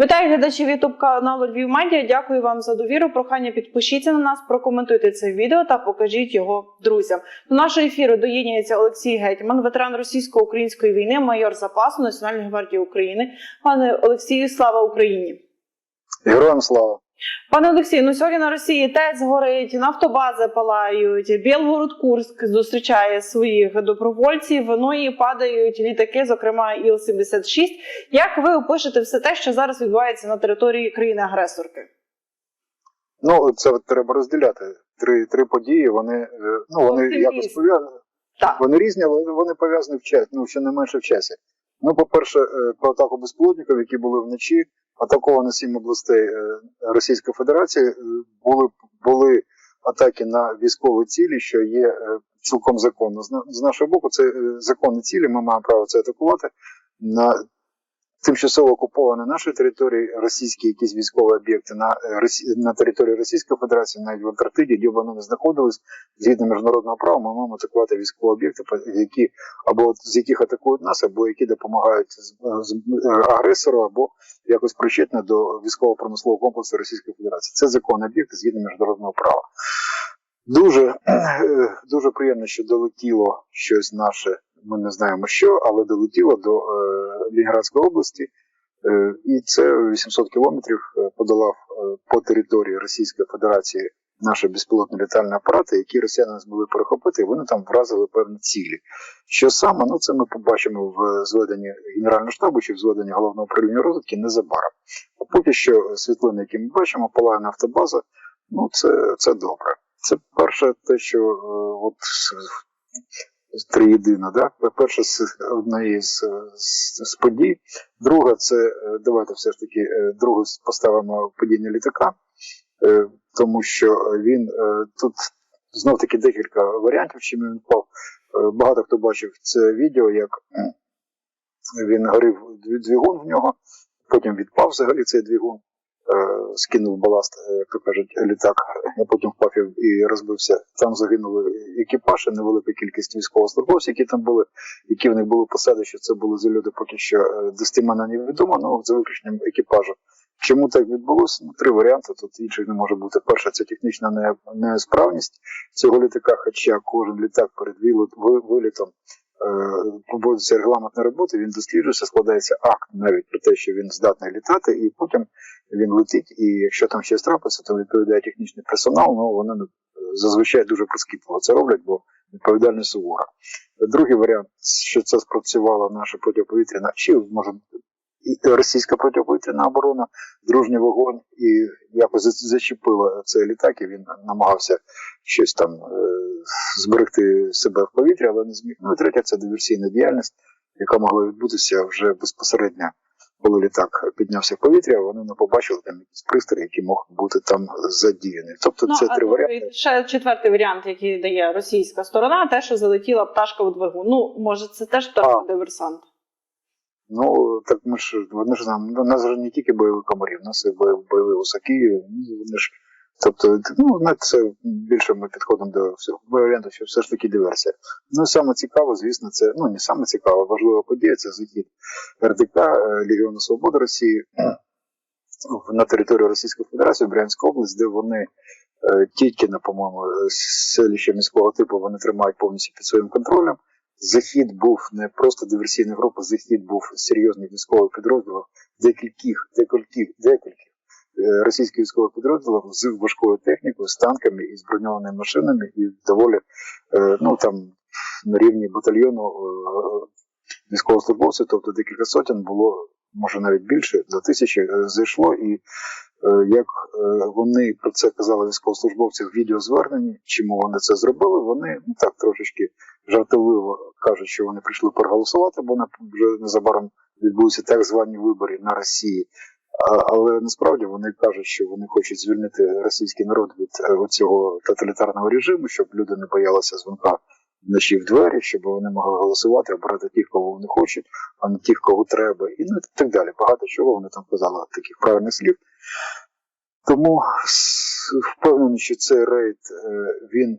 Вітаю глядачів Ютуб каналу Львів Медіа. Дякую вам за довіру. Прохання підпишіться на нас, прокоментуйте це відео та покажіть його друзям. До нашого ефіру доєднується Олексій Гетьман, ветеран російсько-української війни, майор запасу Національної гвардії України. Пане Олексію, слава Україні! Героям слава! Пане Олексію, ну сьогодні на Росії ТЕЦ горить, нафтобази палають, Білгород Курск зустрічає своїх добровольців. Ну і падають літаки, зокрема Іл-76. Як ви опишете все те, що зараз відбувається на території країни-агресорки? Ну це треба розділяти. Три, три події. Вони е, ну вони якось пов'язані. Так, Вони різні, але вони пов'язані в часі. Ну ще не менше в часі. Ну, по-перше, е, про атаку безпілотників, які були вночі, атаковано сім областей е, Російської Федерації. е, Були були атаки на військові цілі, що є е, цілком законно. З нашого боку, це законні цілі. Ми маємо право це атакувати на тимчасово окуповані наші території, російські якісь військові об'єкти на, е, на території Російської Федерації, навіть в Антарктиді, де вони не знаходились, згідно міжнародного права, ми маємо атакувати військові об'єкти, які або з яких атакують нас, або які допомагають з, з- е, агресору, або якось причетні до військово-промислового комплексу Російської Федерації. Це законний об'єкт згідно міжнародного права. Дуже, е, дуже приємно, що долетіло щось наше. Ми не знаємо що, але долетіло до е, Лінградської області, і це 800 кілометрів е, подолав е, по території Російської Федерації наші безпілотні літальні апарати, які росіяни змогли перехопити, і вони там вразили певні цілі. Що саме, ну це ми побачимо в зведенні Генерального штабу чи в зведенні головного управління розвідки незабаром. А поки що світлини, які ми бачимо, палає нафтобаза, ну це, це добре. Це перше, те, що е, от триєдино, да? Перше з однієї з, з, з подій. Друга, це е, давайте все ж таки е, другу поставимо падіння літака, е, тому що він е, тут знов таки декілька варіантів, чим він впав. Е, Багато хто бачив це відео, як він горів дві- двигун в нього, потім відпав взагалі цей двигун, е, скинув баласт, е, як то кажуть, літак, а потім впав і- розбився. Там загинули екіпаж, і невелика кількість військовослужбовців, які там були, які в них були посади, що це були за люди, поки що е, достеменно невідомо, ну за виключенням екіпажу. Чому так відбулося? Ну, три варіанти. Тут інших не може бути. Перше, це технічна несправність цього літака, хоча кожен літак перед вилітом е, проводиться регламентна робота, він досліджується, складається акт навіть про те, що він здатний літати, і потім він летить. І якщо там щось трапиться, то відповідає технічний персонал. Ну вони е, зазвичай дуже прискіпливо це роблять, бо відповідальність сувора. Другий варіант, що це спрацювала наша протиповітряна, чи може російська протиповітряна оборона, дружній вогонь, і якось зачепила цей літак, і він намагався щось там е, зберегти себе в повітрі, але не зміг. Ну і третє це диверсійна діяльність, яка могла відбутися вже безпосередньо, коли літак піднявся в повітря, вони не побачили там якісь пристрої, які мог бути там задіяний. Тобто ну це а три варіанти. ще четвертий варіант, який дає російська сторона, те, що залетіла пташка у двигун. Ну, може, це теж пташка диверсант. Ну так ми ж вони ж нам у нас же не тільки бойові комарі, у нас і бойові, усаки, ну, вони ж. Тобто, ну, це більше ми підходимо до всього варіанту, що все ж таки диверсія. Ну, саме цікаво, звісно, це ну не саме цікаво, важлива подія це захід РДК е, Легіону Свободи Росії на територію Російської Федерації, Брянська область, де вони е, Тіткіна, по-моєму, селище міського типу, вони тримають повністю під своїм контролем. Захід був не просто диверсійна група, захід був серйозний військовий підрозділ декільких, декільких, декільких е, російських військових підрозділів з важкою технікою, з танками і з броньованими машинами, і доволі е, ну там на рівні батальйону е, військовослужбовців, тобто декілька сотень було, може навіть більше, до тисячі зайшло. І як е, вони про це казали військовослужбовці в відеозверненні, чому вони це зробили, вони ну так трошечки жартовливо кажуть, що вони прийшли проголосувати, бо вже незабаром відбудуться так звані вибори на Росії. Але насправді вони кажуть, що вони хочуть звільнити російський народ від е, цього тоталітарного режиму, щоб люди не боялися дзвонка вночі в двері, щоб вони могли голосувати, обирати тих, кого вони хочуть, а не тих, кого треба, і ну так далі. Багато чого вони там казали таких правильних слів. Тому впевнений, що цей рейд е, він е,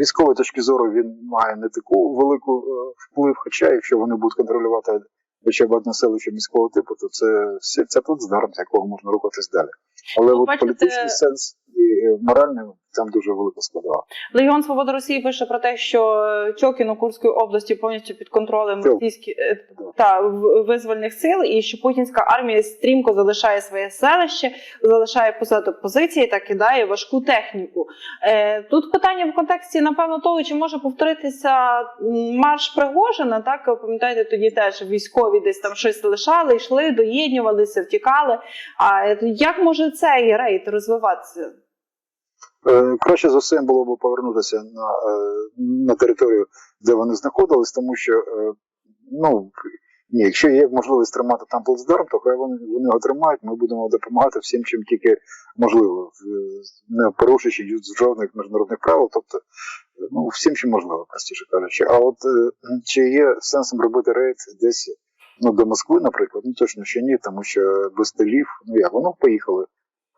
військової точки зору він має не таку велику е, вплив. Хоча, якщо вони будуть контролювати хоча б одне селище міського типу, то це, це, тут плацдарм, з якого можна рухатись далі. Але Ну, от бачите- політичний сенс і моральний там дуже велика складова. Легіон Свободи Росії пише про те, що е, Чокіно Курської області повністю під контролем російських е, та визвольних сил, і що путінська армія стрімко залишає своє селище, залишає позаду позиції та кидає важку техніку. Е, тут питання в контексті, напевно, того, чи може повторитися марш Пригожина. Так пам'ятаєте, тоді теж військові десь там щось лишали, йшли, доєднювалися, втікали. А е, як може цей рейд розвиватися? Е, Краще за все було б повернутися на, е, на територію, де вони знаходились, тому що е, ну ні, якщо є можливість тримати там плацдарм, то хай вони, вони його тримають. Ми будемо допомагати всім, чим тільки можливо, не порушуючи жодних міжнародних правил, тобто ну всім, чим можливо, простіше кажучи. А от чи є сенсом робити рейд десь ну до Москви, наприклад, ну точно що ні, тому що без телів, ну як воно поїхали.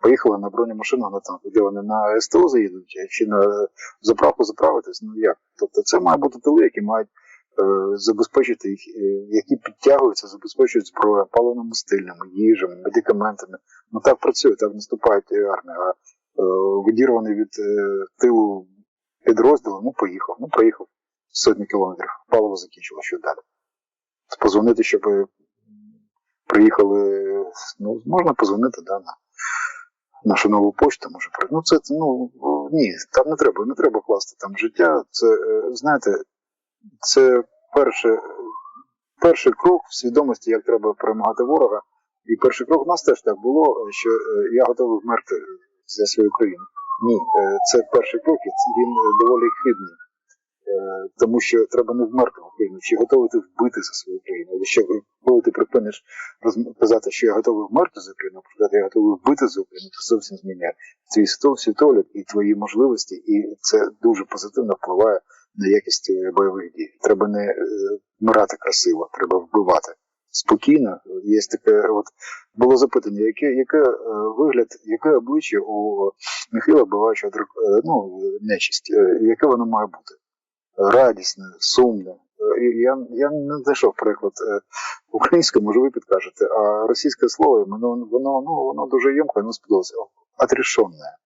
Поїхали на бронемашинах на танку, де вони на СТО заїдуть, чи на заправку заправитись, ну як? Тобто це має бути тили, які мають е, забезпечити їх, е, які підтягуються, забезпечують зброю, паливно-мастильними, їжами, медикаментами. Ну так працює, так наступають армія. А е, відірваний від е, тилу підрозділу, ну поїхав, ну проїхав сотні кілометрів, паливо закінчило, що далі. Позвонити, щоб е, приїхали, ну можна позвонити, да, на нашу нову почту може при- Ну, це ну ні, там не треба, не треба класти там життя. Це е, знаєте, це перше, перший крок в свідомості, як треба перемагати ворога. І перший крок у нас теж так було, що е, я готовий вмерти за свою країну. Ні, е, це перший крок, і він е, доволі хибний. Е, Тому що треба не вмерти в Україну, чи готовий ти вбити за свою країну. Якщо коли ти припиниш казати, що я готовий вмерти за Україну, а я готовий вбити за Україну, це зовсім зміняє твій світогляд і твої можливості, і це дуже позитивно впливає на якість е, бойових дій. Треба не е, вмирати красиво, треба вбивати. Спокійно, є таке, от було запитання, яке, яке вигляд, яке обличчя у Михайла Бивачого ну, нечисть, яке воно має бути? Радісне, сумне. Я, я не знайшов приклад е, українською, може ви підкажете, а російське слово, воно, воно, ну, воно дуже ємко, воно сподобалося. Отрешенне.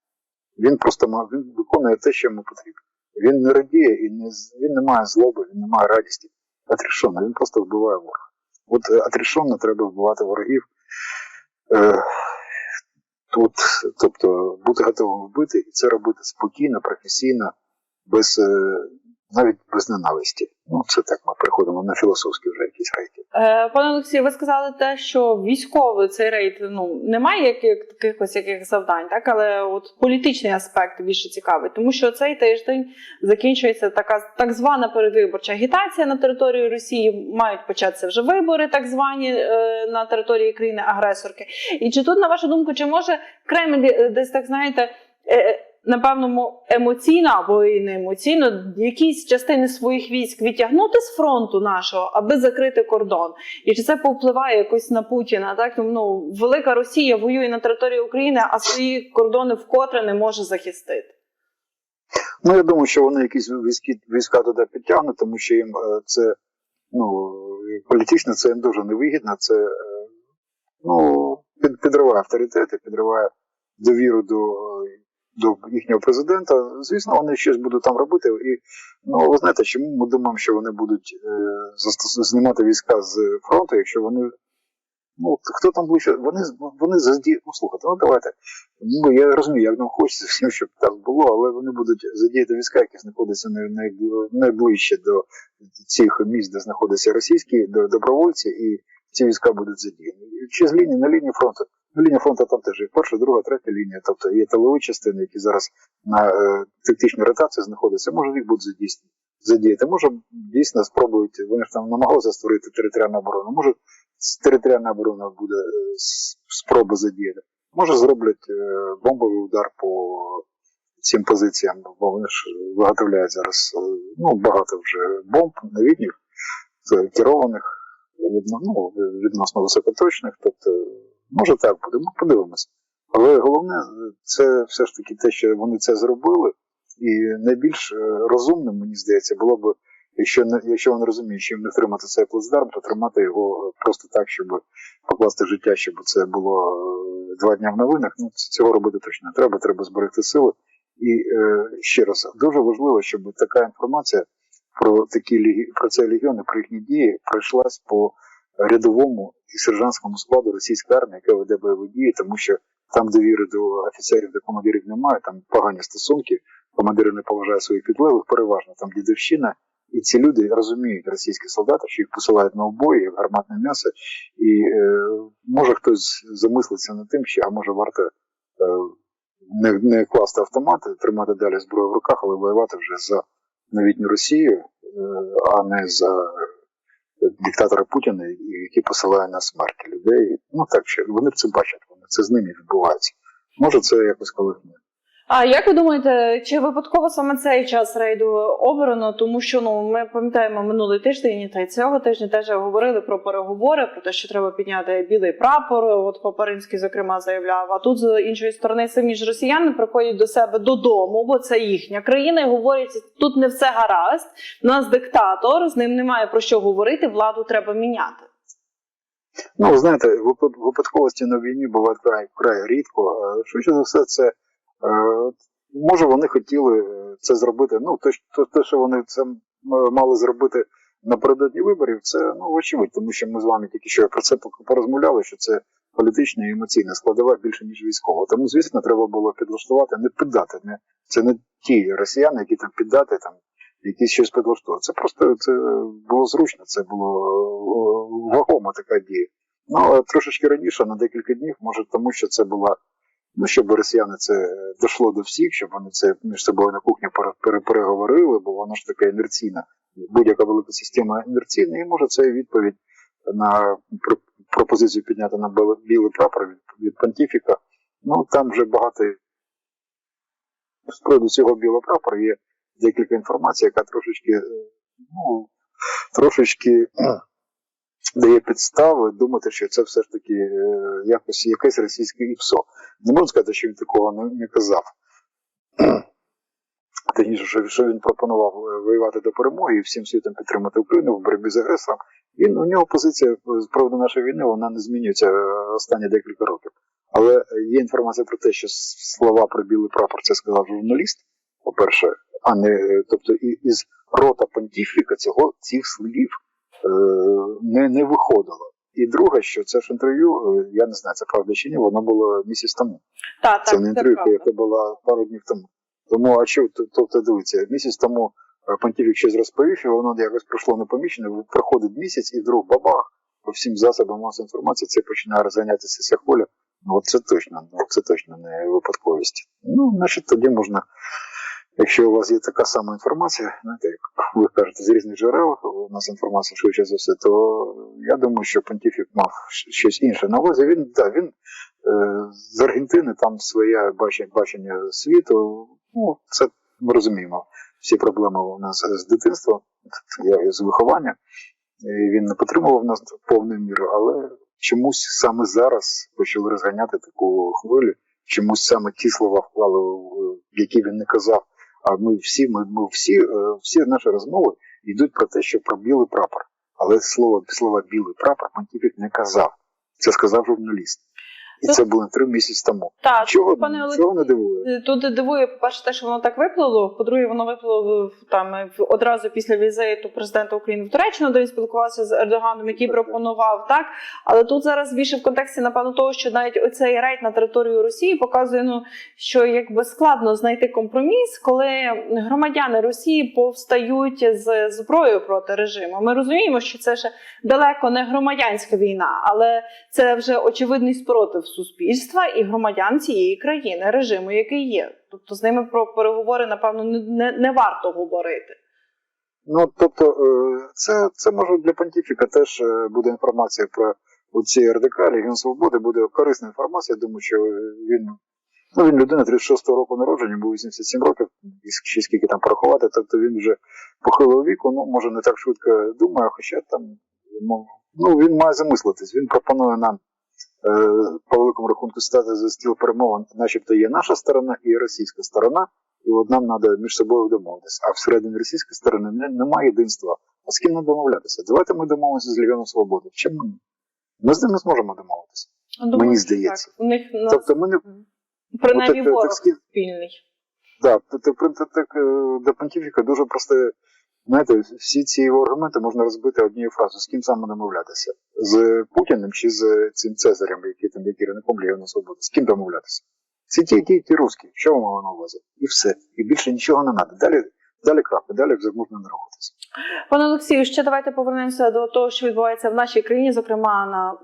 Він просто він виконує те, що йому потрібно. Він не радіє і не, він не має злоби, він не має радісті. Отрешенно, він просто вбиває ворога. От е, треба вбивати ворогів. Е, тут, тобто, бути готовим вбити і це робити спокійно, професійно, без, навіть без ненависті. Ну, це так ми приходимо на філософські вже якісь рейки. Е, Пане Олексію, ви сказали те, що військовий цей рейд ну немає яких якихось яких завдань, так але от політичний аспект більше цікавий, тому що цей тиждень закінчується така так звана передвиборча агітація на території Росії. Мають початися вже вибори, так звані е, на території країни-агресорки. І чи тут, на вашу думку, чи може Кремль е, десь так знаєте? Е, Напевно, емоційно або і не емоційно якісь частини своїх військ відтягнути з фронту нашого, аби закрити кордон. І чи це повпливає якось на Путіна? Так ну велика Росія воює на території України, а свої кордони вкотре не може захистити. Ну, я думаю, що вони якісь військи, війська туди підтягнуть, тому що їм е, це ну, політично це їм дуже невигідно. Це е, ну, підриває авторитети, підриває довіру до, е, до їхнього президента. Звісно, вони щось будуть там робити. І ну, ви знаєте, чому ми думаємо, що вони будуть е, знімати війська з фронту, якщо вони. Ну, хто там ближче, вони, вони задіють, ну слухайте, ну давайте. Ну, я розумію, як нам хочеться всім, щоб так було, але вони будуть задіяти війська, які знаходяться най, най, найближче до цих місць, де знаходяться російські до, добровольці, і ці війська будуть задіяні. Чи з лінії на лінії фронту? На лінії фронту там теж є перша, друга, третя лінія, тобто є тилові частини, які зараз на е, тактичній ротації знаходяться, може їх будуть задійснені. Задіяти. Може, дійсно спробують, вони ж там намагалися створити територіальну оборону. Може, територіальна оборона буде е, спроба задіяти. Може, зроблять е, бомбовий удар по цим позиціям, бо вони ж виготовляють зараз е, ну, багато вже бомб новітніх, е, керованих, відно, ну, відносно високоточних. Тобто, може так буде, ми подивимося. Але головне, е, це все ж таки те, що вони це зробили. І найбільш е, розумним, мені здається, було б, Якщо якщо вони розуміють, що їм не втримати цей плацдарм, то тримати його е, просто так, щоб покласти життя, щоб це було два дня в новинах. Ну цього робити точно не треба. Треба зберегти сили. І ще раз дуже важливо, щоб така інформація про такі про цей легіон і про їхні дії пройшлась по рядовому і сержантському складу російської армії, яка веде бойові дії, тому що там довіри до офіцерів, до командирів немає, там погані стосунки, командири не поважають своїх підлеглих, переважно там дідовщина. І ці люди розуміють російські солдати, що їх посилають на обої, як гарматне м'ясо, і е, може хтось замислиться над тим, що а може варто е, не, не класти автомати, тримати далі зброю в руках, але воювати вже за новітню Росію, е, а не за диктатора Путіна, який посилає на смерть людей. Ну так що вони це бачать, вони це з ними відбувається. Може, це якось колихне. А як ви думаєте, чи випадково саме цей час рейду обрано? Тому що ну ми пам'ятаємо минулий тиждень та й цього тижня теж говорили про переговори, про те, що треба підняти білий прапор. От Папаринський, зокрема, заявляв. А тут з іншої сторони самі ж росіяни приходять до себе додому, бо це їхня країна. і Говорять, тут не все гаразд. У нас диктатор, з ним немає про що говорити. Владу треба міняти. Ну, знаєте, випадковості на війні бувають край, край рідко. Швидше за все, це може вони хотіли е, це зробити. Ну, те, що- вони це мали зробити напередодні виборів, це ну очевидь, тому що ми з вами тільки що про це порозмовляли, що це політична і емоційна складова більше ніж військова. Тому, звісно, треба було підлаштувати, не піддати. Не це не ті росіяни, які там піддати там. Якісь щось підлаштовувати. Це просто це було зручно, це було е, вагома така дія. Ну, трошечки раніше, на декілька днів, може, тому що це була, ну, щоб росіяни це дійшло до всіх, щоб вони це між собою на кухні пере- пере- переговорили, бо воно ж таке інерційна. Будь-яка велика система інерційна, і може це відповідь на пропозицію підняти на білий- прапор від, від понтифіка. Ну, там вже багато з приводу цього білого прапора є декілька інформацій, яка трошечки, е, ну, трошечки е, дає підстави думати, що це все ж таки е, якось якесь російське ІПСО. Не можна сказати, що він такого не, не казав. Точніше, що, що він пропонував е, воювати до перемоги і всім світом підтримати Україну в боротьбі з агресором. Він у нього позиція з приводу нашої війни вона не змінюється е, останні декілька років. Але є інформація про те, що слова про білий прапор це сказав журналіст, по-перше, а не тобто із рота понтіфіка цього цих слів не, не виходило. І друге, що це ж інтерв'ю, е, я не знаю, це правда чи ні, воно було місяць тому. Та, так, Це не інтерв'ю, яке було пару днів тому. Тому, а що, тобто, дивіться, місяць тому е, щось розповів, і воно якось пройшло непомічено, проходить місяць, і вдруг бабах, по всім засобам масової інформації це починає розганятися ця хвиля. Ну, це точно, ну, це точно не випадковість. Ну, значить, тоді можна, якщо у вас є така сама інформація, знаєте, як ви кажете, з різних джерел, у нас інформація швидше за все, то я думаю, що Понтифік мав щось інше на увазі. Він, да, він е, з Аргентини, там своє бачення, бачення світу. Ну, це ми розуміємо. Всі проблеми у нас з дитинства, з виховання. І він не підтримував нас повною мірою, але чомусь саме зараз почали розганяти таку хвилю. Чомусь саме ті слова вклали, які він не казав. А ми всі, ми, ми всі, е, всі наші розмови йдуть про те, що про білий прапор. Але слово слова білий прапор Понтифік не казав. Це сказав журналіст. І це було три місяці тому. Так, Чого, пане чого не дивує? Тут дивує, по-перше, те, що воно так виплило. По-друге, воно виплило там в- одразу після візиту президента України в Туреччину, де він спілкувався з Ердоганом, який так. пропонував так. Але тут зараз більше в контексті, напевно, того, що навіть оцей рейд на територію Росії показує, ну що якби складно знайти компроміс, коли громадяни Росії повстають з зброєю проти режиму. Ми розуміємо, що це ще далеко не громадянська війна, але це вже очевидний спротив суспільства і громадян цієї країни, режиму, який є. Тобто з ними про переговори, напевно, не, не, варто говорити. Ну, тобто, е, це, це може для Понтифіка теж е, буде інформація про оці РДК, Легіон Свободи, буде корисна інформація. Думаю, що він, ну, він людина 36-го року народження, йому 87 років, і скільки там порахувати, тобто він вже похилого віку, ну, може не так швидко думає, хоча там, ну, він має замислитись. Він пропонує нам по великому рахунку стати за стіл перемовин, начебто є наша сторона і російська сторона, І от нам треба між собою домовитися. А всередині російської сторони немає єдинства. А з ким нам домовлятися? Давайте ми домовимося з Львівом Свободи. Чим ми? Ми з ними зможемо домовитися. Думаю, Мені здається. Так. У них на- Тобто ми не принаймні ворог так спільний. Да, тобто так, е, до понтифіка дуже просте. Знаєте, всі ці його аргументи можна розбити однією фразою, з ким саме домовлятися? З Путіним чи з цим Цезарем, який там є керівником Лігіону Свободи? З ким домовлятися? Це ті, ті, ті русські. Що ви мали на увазі? І все. І більше нічого не треба. Далі, далі крапка, далі вже можна не рухатися. Пане Олексію, ще давайте повернемося до того, що відбувається в нашій країні, зокрема на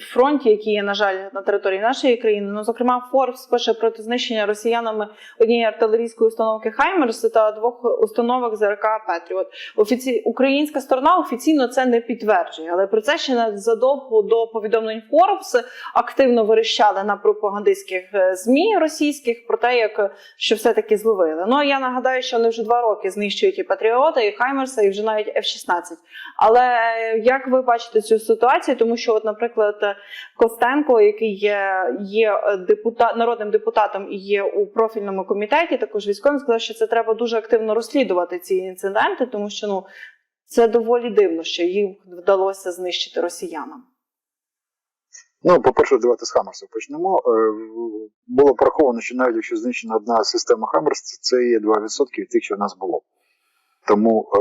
фронті, який є, на жаль, на території нашої країни. Ну, зокрема, Форбс пише про знищення росіянами однієї артилерійської установки Хаймерс та двох установок ЗРК Петріот. Офіці... Українська сторона офіційно це не підтверджує, але про це ще задовго до повідомлень Форбс активно верещали на пропагандистських е, змі російських про те, як що все таки зловили. Ну я нагадаю, що вони вже два роки знищують і Патріота, і Хаймерса, і вже навіть F-16. Але як ви бачите цю ситуацію? Тому що, от, наприклад, Костенко, який є, є депутат, народним депутатом і є у профільному комітеті, також військовим, сказав, що це треба дуже активно розслідувати ці інциденти, тому що ну це доволі дивно, що їм вдалося знищити росіянам. Ну, по-перше, давайте з Хаммерса почнемо. Е, Було пораховано, що навіть якщо знищена одна система Хаммерс, це є 2% від тих, що в нас було. Тому е,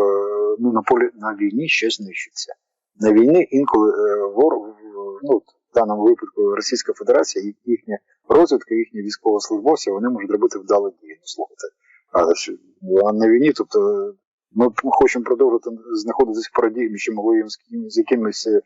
ну, на полі на війні щось знищиться. На війні інколи е, вор, в- ну, в даному випадку Російська Федерація, їхня розвідка, їхні військовослужбовці, вони можуть робити вдалі дії. Ну. А, на війні, тобто ми хочемо продовжувати знаходитися в парадігмі, що воюємо з, якимись е,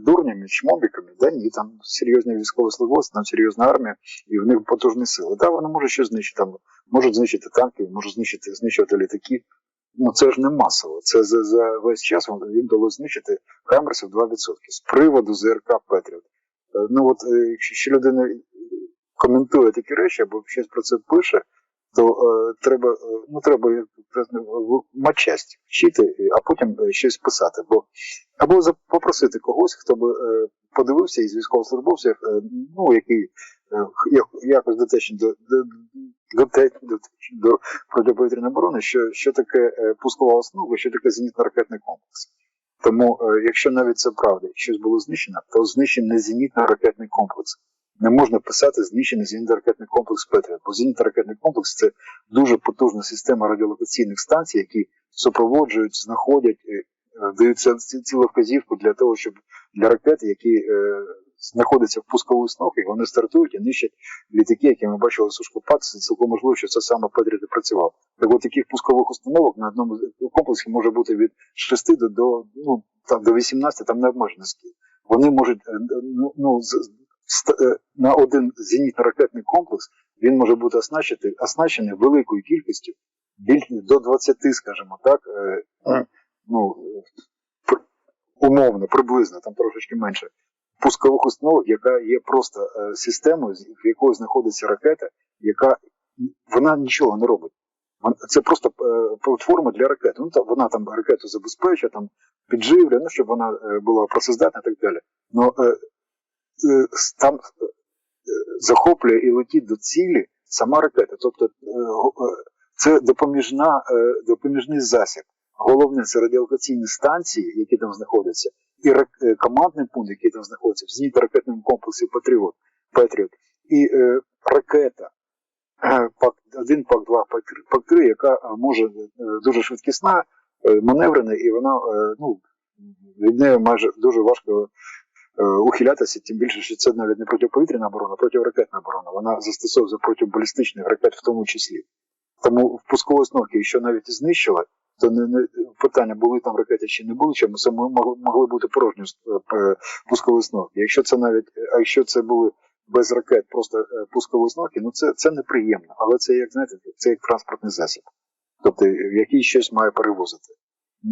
дурнями, чмобіками, да ні, там серйозні військовослужбовці, там серйозна армія, і в них потужні сили. Да, вони можуть щось знищити, там, можуть знищити танки, можуть знищити, знищувати літаки. Ну це ж не масово. Це за, за весь час їм вдалося знищити Хаммерсів 2%. З приводу ЗРК Петріот. Е, Ну от е, якщо людина коментує такі речі або щось про це пише, то е, треба, е, ну, треба е, матчасть вчити, а потім щось писати. Бо або попросити когось, хто би подивився із військовослужбовців, ну який якось дотечний до, до, до, до, протиповітряної оборони, що, що таке е, пускова основа, що таке зенітно-ракетний комплекс. Тому, е, якщо навіть це правда, щось було знищено, то знищений зенітно-ракетний комплекс. Не можна писати знищений зенітно-ракетний комплекс Петріот, бо зенітно-ракетний комплекс це дуже потужна система радіолокаційних станцій, які супроводжують, знаходять, е, даються цілу вказівку для того, щоб для ракет, які знаходяться в пусковій установці, вони стартують і нищать літаки, які ми бачили Сушкопад. Це цілком можливо, що це саме Петріот і працював. Так от таких пускових установок на одному комплексі може бути від 6 до, до, ну, там, до 18, там не обмежено скільки. Вони можуть е, ну, ну, е, на один зенітно-ракетний комплекс він може бути оснащений, оснащений великою кількістю, до 20, скажімо так, е, ну, умовно, приблизно, там трошечки менше, пускових установок, яка є просто е, системою, в якої знаходиться ракета, яка вона нічого не робить. Це просто е, платформа для ракет. Ну, та, вона там ракету забезпечує, там підживлює, ну, щоб вона е, була працездатна і так далі. Е, там захоплює і летить до цілі сама ракета. Тобто це допоміжна, допоміжний засіб. Головне це радіолокаційні станції, які там знаходяться, і е, командний пункт, який там знаходиться, в зенітно-ракетному комплексі Патріот, Петріот, і е, ракета е, ПАК-1, ПАК-2, ПАК-3, ПАК-3, яка е, може е, дуже швидкісна, маневрена, і вона ну, від неї майже дуже важко ухилятися, тим більше, що це навіть не протиповітряна оборона, а протиракетна оборона. Вона застосовується проти балістичних ракет в тому числі. Тому в пусковій якщо навіть і знищили, то не, не питання, були там ракети чи не були, чому це могли, могли бути порожні е, е, пускові установки. Якщо це навіть, а якщо це були без ракет, просто е, пускові установки, ну це, це неприємно, але це як знаєте, це як транспортний засіб, тобто який щось має перевозити.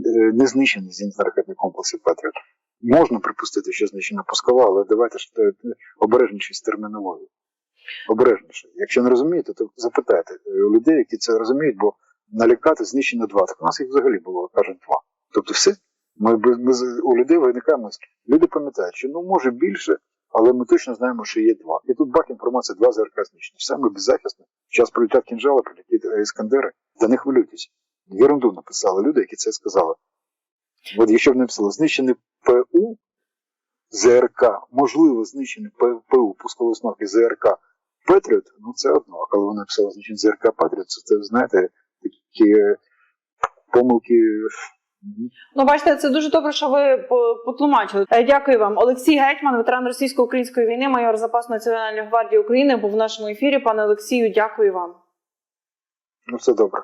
Е, Не знищений зенітно-ракетний комплекс Патріот. Можна припустити, що знищена пускова, але давайте ж е, обережніше з термінологією. Обережніше. Якщо не розумієте, то запитайте е, людей, які це розуміють, бо налякати знищено два. Так у нас їх взагалі було, кажуть, два. Тобто все. Ми без, у людей виникає мисль. Люди пам'ятають, що ну може більше, але ми точно знаємо, що є два. І тут бах інформація, два ЗРК знищені. Все ми беззахисно. Зараз прилетять кінжали, прилетять е, іскандери, та не хвилюйтесь. Єрунду написали люди, які це сказали. От якщо б написали знищений ПУ ЗРК, можливо, знищений ПУ пускової установки ЗРК Петріот, ну це одно. А коли вони написали знищений ЗРК Петріот, це знаєте, такі е, помилки. Ну, бачите, це дуже добре, що ви по- потлумачили. Е, Дякую вам. Олексій Гетьман, ветеран російсько-української війни, майор запасу Національної гвардії України, був в нашому ефірі. Пане Олексію, дякую вам. Ну, все добре.